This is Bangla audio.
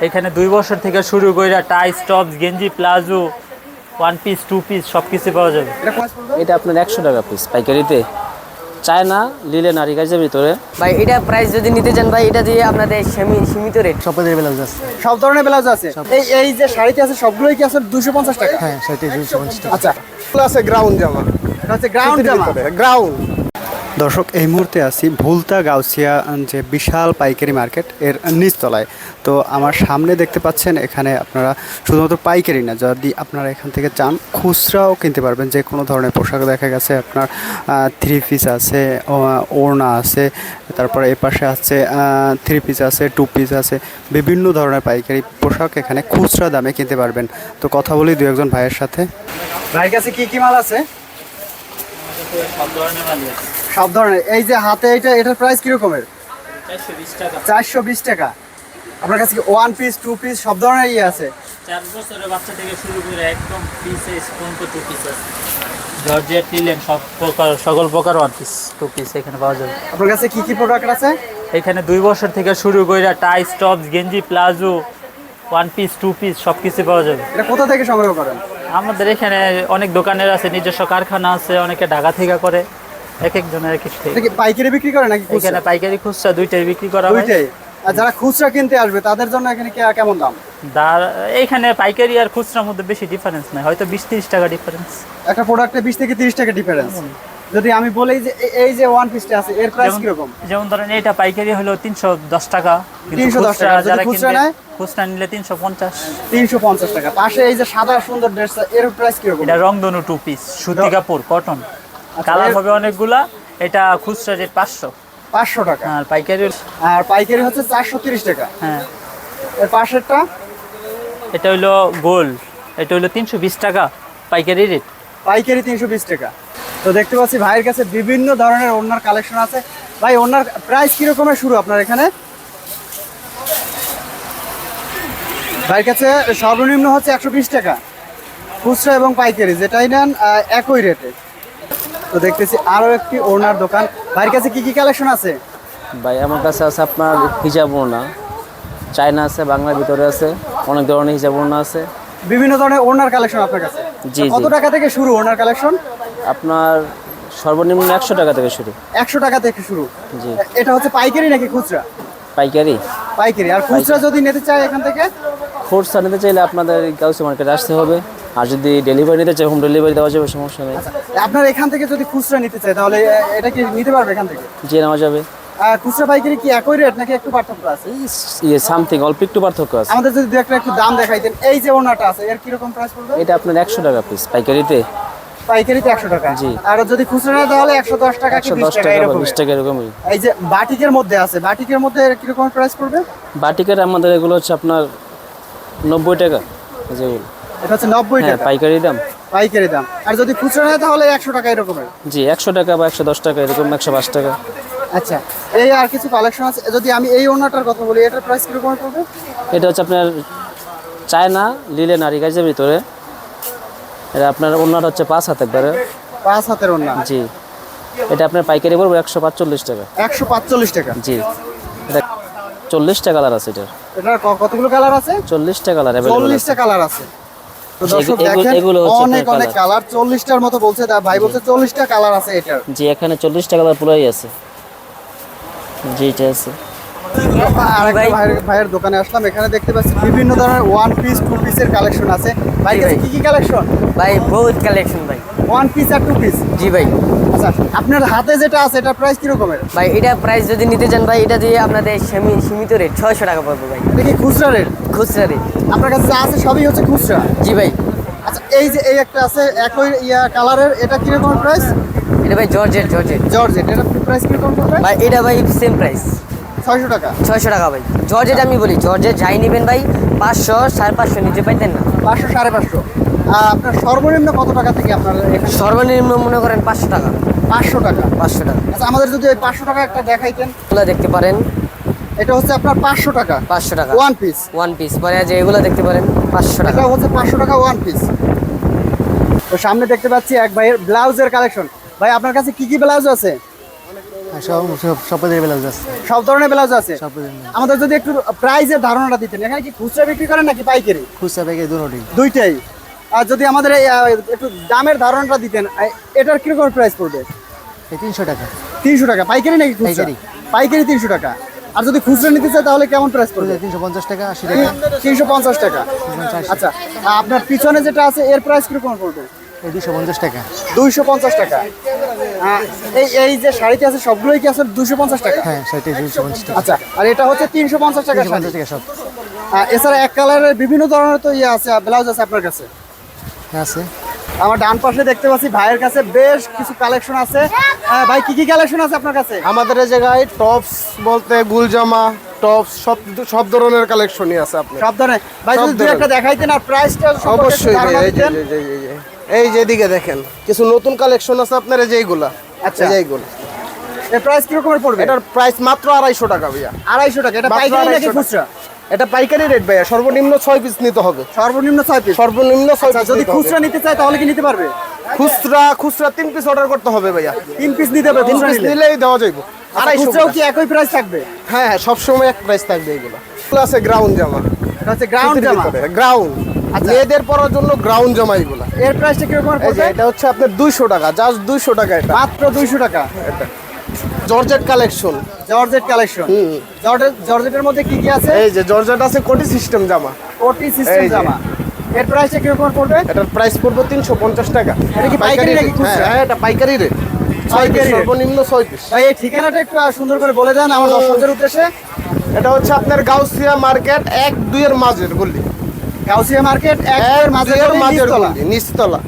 এখানে দুই বছর থেকে শুরু করে টাই টপস গেঞ্জি palazzo one piece two piece সব কিছু পাওয়া যাবে। এটা আপনার একশো টাকা পিস পাইকারিতে। চায়না লিলে নারী গাছের ভিতরে। ভাই এটা প্রাইস যদি নিতে চান ভাই এটা দিয়ে আপনাদের সীমি- সীমিত রেট সপদের ব্লাউজ আছে। সব ধরনের ব্লাউজ আছে? এই এই যে শাড়িতে আছে সবগুলোই কি আছে দুশো পঞ্চাশ টাকা? হ্যাঁ সেটা দুইশো পঞ্চাশ টাকা। আচ্ছা আছে গ্রাউন্ড জামা। হচ্ছে গ্রাউন্ড জামা। গ্রাউন্ড দর্শক এই মুহূর্তে আছি ভুলতা গাউসিয়া যে বিশাল পাইকারি মার্কেট এর নিচতলায়। তো আমার সামনে দেখতে পাচ্ছেন এখানে আপনারা শুধুমাত্র পাইকারি না যদি আপনারা এখান থেকে চান খুচরাও কিনতে পারবেন। যে কোনো ধরনের পোশাক দেখা গেছে আপনার থ্রি পিস আছে ওড়না আছে তারপরে এ পাশে আছে থ্রি পিস আছে টু পিস আছে বিভিন্ন ধরনের পাইকারি পোশাক এখানে খুচরা দামে কিনতে পারবেন। তো কথা বলি দু একজন ভাইয়ের সাথে। ভাইয়ের কাছে কি কি মাল আছে? সব ধরনের মালই আছে। সব ধরনের। এই যে হাতে এটা এটার প্রাইস কিরকমের? চারশো বিশ টাকা। আপনার কাছে কি ওয়ান পিস টু পিস সব ধরনের ইয়ে আছে? চার বছরের বাচ্চা থেকে শুরু করে একদম পিসে টু পিস আছে। জর্জেট নিলেন সব প্রকার সকল প্রকার ওয়ান পিস টু পিস এখানে পাওয়া যাবে। আপনার কাছে কি কি প্রোডাক্ট আছে? এখানে দুই বছর থেকে শুরু করে টাই টপস গেঞ্জি palazzo one piece two piece সব কিছু পাওয়া যাবে। এটা কোথা থেকে সংগ্রহ করেন? আমাদের এখানে অনেক দোকানের আছে নিজস্ব কারখানা আছে অনেকে ঢাকা থেকে করে। এক একজনের এক এক পাইকারি বিক্রি করে নাকি এখানে পাইকারি খুচরা দুইটাই বিক্রি করা হয়। দুইটাই? আর যারা খুচরা কিনতে আসবে তাদের জন্য এখানে কেমন দাম? দার এইখানে পাইকারি আর খুচরার মধ্যে বেশি ডিফারেন্স নাই। হয়তো বিশ তিরিশ টাকা ডিফারেন্স একটা প্রোডাক্টে বিশ থেকে তিরিশ টাকা ডিফারেন্স যদি আমি বলি যে এই যে ওয়ান পিসটা আছে এর প্রাইস কীরকম? যেমন ধরেন এটা পাইকারি হলো তিনশো দশ টাকা 310 খুচরা টাকা, যারা খুচরা নেয়? খুচরা নিলে তিনশো পঞ্চাশ। তিনশো পঞ্চাশ টাকা। পাশে এই যে সাদা সুন্দর ড্রেস এর প্রাইস কীরকম? এটা রংধনু টু পিস সুতি কাপড় কটন কালার হবে অনেকগুলা এটা খুচরা রেট পাঁচশো। পাঁচশো টাকা। আর পাইকারি। আর পাইকারি হচ্ছে চারশো তিরিশ টাকা। হ্যাঁ। এর পাশেরটা? এটা হইল গোল্ড এটা হইল তিনশো বিশ টাকা পাইকারি রেট। পাইকারি তিনশো বিশ টাকা। তো দেখতে পাচ্ছি ভাইয়ের কাছে বিভিন্ন ধরনের ওনার কালেকশন আছে। ভাই ওনার প্রাইস কিরকমের শুরু আপনার এখানে? ভাইয়ের কাছে সর্বনিম্ন হচ্ছে একশো বিশ টাকা। খুচরা এবং পাইকারি যেটাই নেন একই রেটে। তো দেখতেছি আরও একটি ওনার দোকান। ভাইয়ের কাছে কি কি কালেকশন আছে? ভাই আমার কাছে আছে আপনার হিজাব ওড়না। চায়না আছে বাংলার ভিতরে আছে অনেক ধরনের হিজাব ওড়না আছে। বিভিন্ন ধরনের ওনার কালেকশন আপনার কাছে? জি, কত টাকা থেকে শুরু ওনার কালেকশন আপনার সর্বনিম্ন একশো টাকা থেকে শুরু। একশো টাকা থেকে শুরু। জি। এটা হচ্ছে পাইকারি নাকি খুচরা? পাইকারি। পাইকারি। আর খুচরা যদি নিতে চায় এখান থেকে? খোরসা নিতে চাইলে আপনাদের গাউসি মার্কেটে আসতে হবে। আর যদি ডেলিভারি নিতে চাই হোম ডেলিভারি দেওয়া যাবে সমস্যা নেই। আপনার এখান থেকে যদি খুচরা নিতে চাই তাহলে এটা কি নিতে পারবে এখান থেকে? যে নেওয়া যাবে। খুচরা পাইকারি কি একই রেট নাকি একটু পার্থক্য আছে? ইয়ে সামথিং অল্প একটু পার্থক্য আছে। আমাদের যদি একটা একটু দাম দেখাইতেন এই যে ওনাটা আছে এর কীরকম প্রাইস পড়বে? এটা আপনার একশো টাকা পিস পাইকারিতে। পাইকারিতে একশো টাকা। জি। আর যদি খুচরা তাহলে একশো দশ টাকা কি একশো বিশ দশ টাকা টাকা এরকম টাকা এরকমই। এই যে বাটিকের মধ্যে আছে বাটিকের মধ্যে এর কীরকম প্রাইস পড়বে? বাটিকের আমাদের এগুলো হচ্ছে আপনার নব্বই টাকা যেগুলো এটা হচ্ছে নব্বই হ্যাঁ টাকা। পাইকারি দাম। পাইকারি দাম। আর যদি খুচরা নেয় তাহলে একশো টাকা এরকমের জি একশো টাকা বা একশো দশ টাকা এরকম একশো পাঁচ টাকা। আচ্ছা এই আর কিছু কালেকশন আছে? যদি আমি এই ওনাটার কথা বলি এটার প্রাইস কীরকম পড়বে এটা হচ্ছে আপনার চায়না লিলে নারী গাছের ভিতরে। এটা আপনার অন্যটা হচ্ছে পাঁচ হাত একবারে। পাঁচ হাতের ওনা জি এটা আপনার পাইকারি পড়বে একশো পাঁচচল্লিশ টাকা। একশো পাঁচচল্লিশ টাকা। জি এটা টাকা কালার আছে এটার। এটার কতগুলো কালার আছে? চল্লিশটা কালার চল্লিশটা কালার আছে। তো দর্শক এগু- এগু- দেখেন অনেক অনেক কালার চল্লিশটার মতো বলছে ভাই বলছে চল্লিশটা কালার আছে এটার। জি এখানে চল্লিশটা কালার পুরাই আছে। জি এটা আছে। আরেকটা ভাইয়ের দোকানে আসলাম এখানে দেখতে পাচ্ছি বিভিন্ন ধরনের ওয়ান পিস টু পিসের কালেকশন আছে। ভাই কি কি কালেকশন ভাই বহুত কালেকশন ভাই। ওয়ান পিস আর টু পিস জি ভাই। আচ্ছা আপনার হাতে যেটা আছে এটার প্রাইস কিরকমের? ভাই এটা প্রাইস যদি নিতে চান ভাই এটা দিয়ে আপনাদের সীমি- সীমিত রেট ছয়শো টাকা পড়বে ভাই। এটা কি খুচরা রেট খুচরা রেট আপনার কাছে যা আছে সবই হচ্ছে খুচরা? জি ভাই। আচ্ছা এই যে এই একটা আছে একই ইয়া কালারের এটা কীরকম প্রাইস এটা ভাই জর্জেট জর্জেট জর্জেট এটা প্রাইস কীরকম ভাই এটা ভাই সেম প্রাইস ছয়শো টাকা। ছয়শো টাকা ভাই। জর্জেট আমি বলি জর্জেট যাই নেবেন ভাই পাঁচশো সাড়ে পাঁচশো নিচে পাইতেন না। পাঁচশো সাড়ে পাঁচশো। আপনার সর্বনিম্ন কত টাকা থেকে আপনার সর্বনিম্ন মনে করেন পাঁচশো টাকা। পাঁচশো টাকা। পাঁচশো টাকা। আচ্ছা আমাদের যদি ওই পাঁচশো টাকা একটা দেখাইতেন। এগুলো দেখতে পারেন। এটা হচ্ছে আপনার পাঁচশো টাকা। পাঁচশো টাকা। ওয়ান পিস ওয়ান পিস পরে যে এগুলো দেখতে পারেন পাঁচশো টাকা। হচ্ছে পাঁচশো টাকা ওয়ান পিস তো সামনে দেখতে পাচ্ছি এক ভাইয়ের ব্লাউজের কালেকশন ভাই আপনার কাছে কি কি ব্লাউজ আছে? সব সব ব্লাউজ আছে। সব ধরনের ব্লাউজ আছে? আমাদের যদি একটু প্রাইজের ধারণাটা দিতেন এখানে কি খুচরা বিক্রি করেন নাকি পাইকারি? খুচরা দুটোই। দুইটাই। আর যদি আমাদের একটু দামের ধারণাটা দিতেন এটার কীরকম প্রাইস পড়বে? তিনশো টাকা। তিনশো টাকা। পাইকারি নাকি পাইকারি। পাইকারি তিনশো টাকা। আর যদি খুচরা নিতে চায় তাহলে কেমন প্রাইস পড়বে? তিনশো পঞ্চাশ টাকা আশি টাকা। তিনশো পঞ্চাশ টাকা। আচ্ছা আপনার পিছনে যেটা আছে এর প্রাইস কীরকম পড়বে? এই দুশো পঞ্চাশ টাকা। দুইশো পঞ্চাশ টাকা। এই এই যে শাড়িতে আছে সবগুলোই কি আছে দুশো পঞ্চাশ টাকা? হ্যাঁ সেটাই দুশো পঞ্চাশ টাকা। আচ্ছা আর এটা হচ্ছে তিনশো পঞ্চাশ টাকা পঞ্চাশ টাকা সব। এছাড়া এক কালারের বিভিন্ন ধরনের তো ইয়ে আছে ব্লাউজ আছে আপনার কাছে? হ্যাঁ, আছে। আমার ডান পাশে দেখতে পাচ্ছি ভাইয়ের কাছে বেশ কিছু কালেকশন আছে। আহ, ভাই কি কি কালেকশন আছে আপনার কাছে? আমাদের এই জায়গায় টপস বলতে গুলজামা টপস সব সব ধরনের কালেকশনই আছে আপনার। সব ধরনের। ভাই যদি। একটা দেখাইতেন আর প্রাইসটা অবশ্যই এই যে এই যে, এই যে, এই যে। এই যে এদিকে দেখেন কিছু নতুন কালেকশন আছে আপনার এই যে আচ্ছা। এই যে এইগুলা। এর প্রাইস কিরকমের পড়বে? এটার প্রাইস মাত্র আড়াইশো টাকা ভাইয়া। আড়াইশো টাকা। এটা পাইকারি নাকি খুচরা? এটা পাইকারি রেট ভাইয়া সর্বনিম্ন ছয় পিস নিতে হবে। সর্বনিম্ন ছয় পিস সর্বনিম্ন ছয় আচ্ছা পিস যদি খুচরা নিতে চায় তাহলে কি নিতে পারবে? খুচরা খুচরা তিন পিস অর্ডার করতে হবে ভাইয়া। তিন পিস নিতে হবে তিন খুচরা পিস নিলেই দেওয়া যাইব। আড়াইশো আড়াইশো খুচরাও কি একই প্রাইস থাকবে? হ্যাঁ হ্যাঁ সবসময় এক প্রাইস থাকবে এইগুলো এগুলো আছে গ্রাউন্ড জামা। হচ্ছে গ্রাউন্ড জামা। গ্রাউন্ড আচ্ছা। মেয়েদের পরার জন্য গ্রাউন্ড জামা এগুলা। এর প্রাইসটা কীরকম এটা হচ্ছে আপনার দুইশো টাকা জাস্ট দুইশো টাকা এটা। মাত্র দুইশো টাকা? এটা। Georgette collection georgette collection georgette জর্জেটের মধ্যে কি কি আছে? এই যে জর্জেট আছে কোটি সিস্টেম জামা। ওটি সিস্টেম জামা। এর প্রাইসটা কীরকম পড়বে? এটার প্রাইস পড়বে তিনশো পঞ্চাশ টাকা। এটা কি পাইকারি নাকি? হ্যাঁ এটা পাইকারি রেট সর্বনিম্ন ছয় পিস ভাই এই ঠিকানাটা একটু সুন্দর করে বলে দেন আমার দর্শকদের উদ্দেশ্যে। এটা হচ্ছে আপনার গাউসিয়া মার্কেট এক দুইয়ের মাঝের গল্লি গাউসিয়া মার্কেট এর মাঝে নিচতলা।